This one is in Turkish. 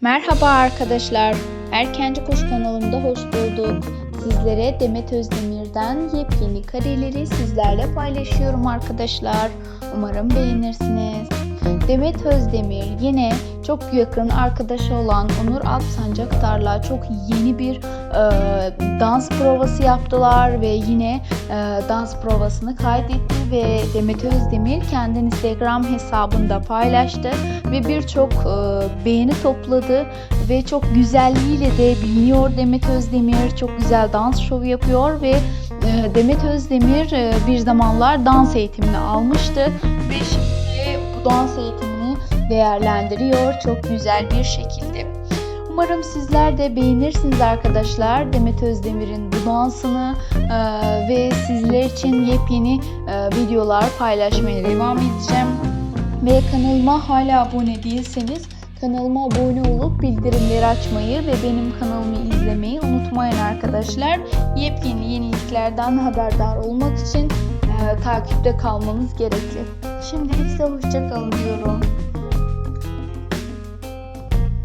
Merhaba arkadaşlar. Erkenci Kuş kanalımda hoş bulduk. Sizlere Demet Özdemir'den yepyeni kareleri sizlerle paylaşıyorum arkadaşlar. Umarım beğenirsiniz. Demet Özdemir yine çok yakın arkadaşı olan Onur Alpsancaktar'la çok yeni bir e, dans provası yaptılar ve yine e, dans provasını kaydetti ve Demet Özdemir kendi Instagram hesabında paylaştı ve birçok e, beğeni topladı ve çok güzelliğiyle de biliniyor Demet Özdemir. Çok güzel dans şovu yapıyor ve e, Demet Özdemir e, bir zamanlar dans eğitimini almıştı. Ve dans eğitimini değerlendiriyor çok güzel bir şekilde. Umarım sizler de beğenirsiniz arkadaşlar Demet Özdemir'in bu dansını e, ve sizler için yepyeni e, videolar paylaşmaya devam edeceğim. Ve kanalıma hala abone değilseniz kanalıma abone olup bildirimleri açmayı ve benim kanalımı izlemeyi unutmayın arkadaşlar. Yepyeni yeniliklerden haberdar olmak için e, takipte kalmanız gerekli. Şimdilik size hoşçakalın diyorum.